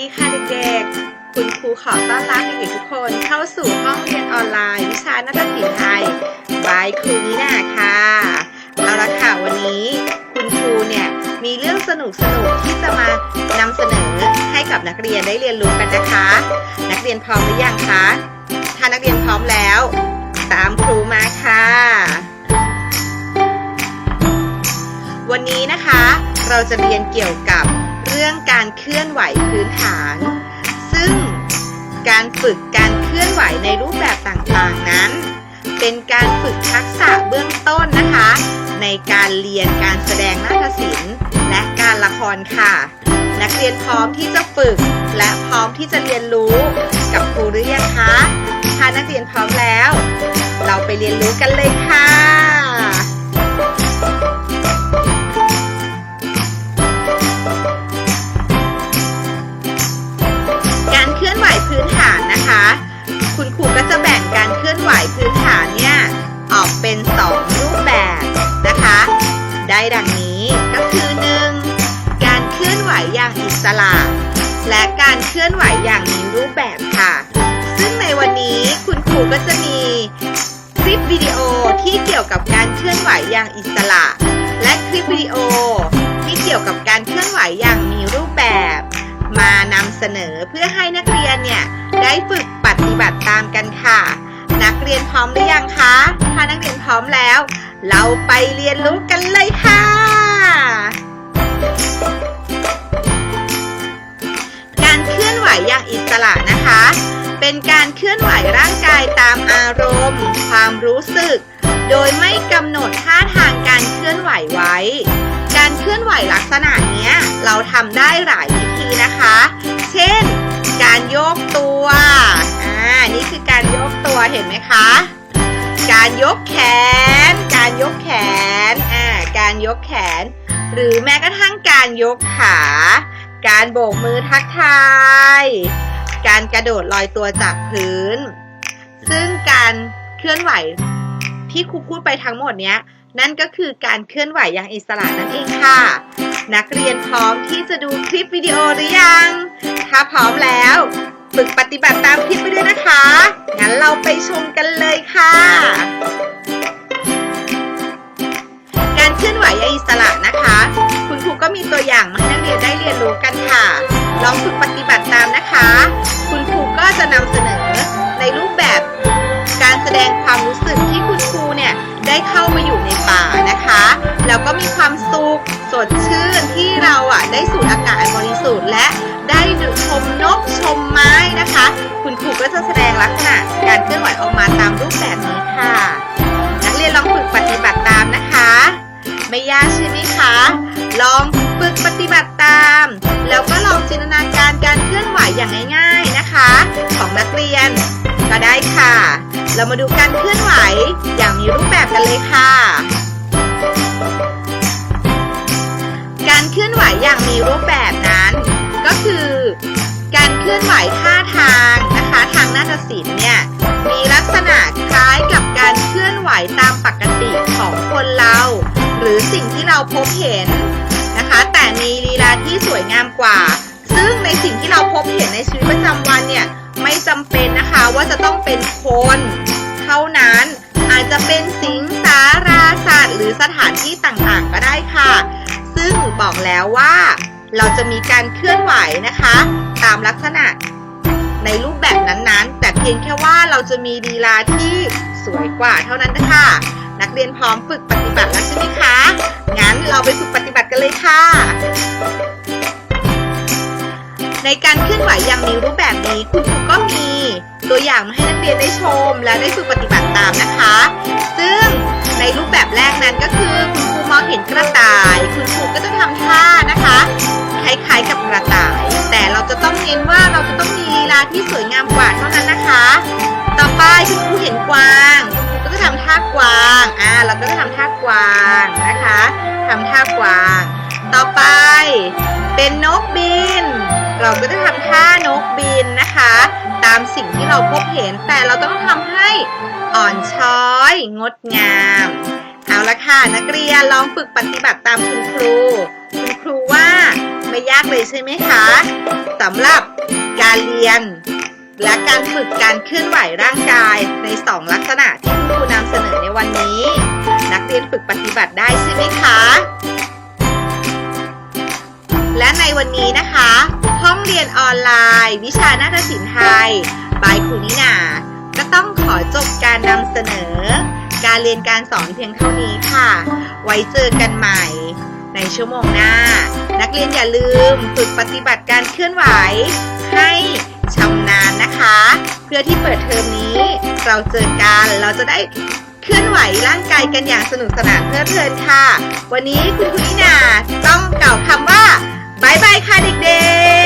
ดีค่ะเด็กๆ คุณครูขอต้อนรับเด็กๆทุกคนเข้าสู่ห้องเรียนออนไลน์ วิชานาฏศิลป์ไทยบายครูนินาค่ะ เอาละค่ะวันนี้ คุณครูเนี่ยมีเรื่องสนุกสนุกที่จะมานำเสนอให้กับนักเรียนได้เรียนรู้กันนะคะ นักเรียนพร้อมหรือยังคะ ถ้านักเรียนพร้อมแล้ว ตามครูมาค่ะ วันนี้นะคะ เราจะเรียนเกี่ยวกับ รื่องการเคลื่อนไหวพื้นฐาน ซึ่งการฝึกการเคลื่อนไหวในรูปแบบต่างๆนั้น เป็นการฝึกทักษะเบื้องต้นนะคะ ในการเรียนการแสดงนาฏศิลป์ และการละครค่ะ นักเรียนพร้อมที่จะฝึก และพร้อมที่จะเรียนรู้กับครูหรือยังคะถ้านักเรียนพร้อมแล้ว เราไปเรียนรู้กันเลยค่ะ ครูก็จะแบ่งการเคลื่อนไหวพื้นฐานเนี่ยออกเป็น 2 รูปแบบนะคะ ได้ดังนี้ก็คือ 1. การเคลื่อนไหวอย่างอิสระ และการเคลื่อนไหวอย่างมีรูปแบบค่ะ ซึ่งในวันนี้คุณครูก็จะมีคลิปวิดีโอที่เกี่ยวกับการเคลื่อนไหวอย่างอิสระ และคลิปวิดีโอที่เกี่ยวกับการเคลื่อนไหวอย่างมีรูปแบบ มานำเสนอเพื่อให้นักเรียนเนี่ยได้ฝึก ฏิบัติตามกันค่ะ นักเรียนพร้อมหรือยังคะ ถ้านักเรียนพร้อมแล้ว เราไปเรียนรู้กันเลยค่ะ การเคลื่อนไหวอย่างอิสระนะคะ เป็นการเคลื่อนไหวร่างกายตามอารมณ์ ความรู้สึก โดยไม่กำหนดท่าทางการเคลื่อนไหวไว้ การเคลื่อนไหวลักษณะนี้เราทำได้หลายวิธีนะคะ เช่นการโยกตัว ตัวเห็นไหมคะ การยกแขน การยกแขน อ่า การยกแขน หรือแม้กระทั่งการยกขา การโบกมือทักทาย การกระโดดลอยตัวจากพื้น ซึ่งการเคลื่อนไหวที่ครูพูดไปทั้งหมดเนี้ย นั่นก็คือการเคลื่อนไหวอย่างอิสระนั่นเองค่ะ นักเรียนพร้อมที่จะดูคลิปวิดีโอหรือยัง ถ้าพร้อมแล้ว ฝึกปฏิบัติตามคลิปไปด้วยนะคะ งั้นเราไปชมกันเลยค่ะ การเคลื่อนไหวเยอิสระนะคะ คุณครูก็มีตัวอย่างมาให้นักเรียนได้เรียนรู้กันค่ะ ลองฝึกปฏิบัติตามนะคะ คุณครูก็จะนำเสนอในรูปแบบการแสดงความรู้สึกที่คุณครูเนี่ยได้เข้ามาอยู่ในป่านะคะ แล้วก็มีความสุขสดชื่นที่เราอะได้สูดอากาศบริสุทธิ์และ ได้ชมนกชมไม้นะคะ คุณครูก็จะแสดงลักษณะการเคลื่อนไหวออกมาตามรูปแบบนี้ค่ะ นักเรียนลองฝึกปฏิบัติตามนะคะ ไม่ยากใช่ไหมคะ ลองฝึกปฏิบัติตาม แล้วก็ลองจินตนาการการเคลื่อนไหวอย่างง่าย ๆนะคะ ของนักเรียนก็ได้ค่ะ เรามาดูการเคลื่อนไหวอย่างมีรูปแบบกันเลยค่ะการเคลื่อนไหวอย่างมีรูปแบบ ลื่อนไหวท่าทางนะคะ ทางนาฏศิลป์เนี่ยมีลักษณะคล้ายกับการเคลื่อนไหวตามปกติของคนเรา หรือสิ่งที่เราพบเห็นนะคะ แต่มีลีลาที่สวยงามกว่า ซึ่งในสิ่งที่เราพบเห็นในชีวิตประจำวันเนี่ยไม่จำเป็นนะคะว่าจะต้องเป็นคนเท่านั้นอาจจะเป็นสิงสาราสัตว์หรือสถานที่ต่างๆ ก็ได้ค่ะ ซึ่งบอกแล้วว่า เราจะมีการเคลื่อนไหวนะคะ ตามลักษณะในรูปแบบนั้นๆ แต่เพียงแค่ว่าเราจะมีลีลาที่สวยกว่าเท่านั้นนะคะนักเรียนพร้อมฝึกปฏิบัติแล้วใช่ไหมคะ งั้นเราไปฝึกปฏิบัติกันเลยค่ะ ในการเคลื่อนไหวอย่างมีรูปแบบนี้คุณครูก็มีตัวอย่างมาให้นักเรียนได้ชมและได้ฝึกปฏิบัติตามนะคะ ซึ่ง ในรูปแบบแรกนั้นก็คือ คุณครูมองเห็นกระต่าย คุณครูก็จะทำท่านะคะคล้ายๆกับกระต่าย แต่เราจะต้องเน้นว่าเราจะต้องมีลีลาที่สวยงามกว่าเท่านั้นนะคะ ต่อไปคุณครูเห็นกวางคุณครูก็จะทำท่ากวางอ่าเราก็จะทำท่ากวางนะคะทำท่ากวาง ต่อไปเป็นนกบิน เราก็จะทำท่านกบินนะคะ ตามสิ่งที่เราพบเห็นแต่เราต้องทำให้ อ่อนช้อย งดงาม เอาละค่ะ นักเรียนลองฝึกปฏิบัติตามคุณครู คุณครูว่าไม่ยากเลยใช่ไหมคะสำหรับการเรียน และการฝึกการเคลื่อนไหวร่างกายในสองลักษณะที่คุณครูนำเสนอในวันนี้ นักเรียนฝึกปฏิบัติได้ใช่ไหมคะและในวันนี้นะคะ ห้องเรียนออนไลน์ วิชานาฏศิลป์ไทย บายครูนินา ก็ต้องขอจบการนำเสนอ การเรียนการสอนเพียงเท่านี้ค่ะ ไว้เจอกันใหม่ ในชั่วโมงหน้า นักเรียนอย่าลืมฝึกปฏิบัติการเคลื่อนไหว ให้ชำนาญนะคะ เพื่อที่เปิดเทอมนี้ เราเจอกันเราจะได้เคลื่อนไหวร่างกายกันอย่างสนุกสนานเพลิดเพลินค่ะ วันนี้คุณคุณนินาต้องกล่าวคำว่าบายบายค่ะเด็กๆ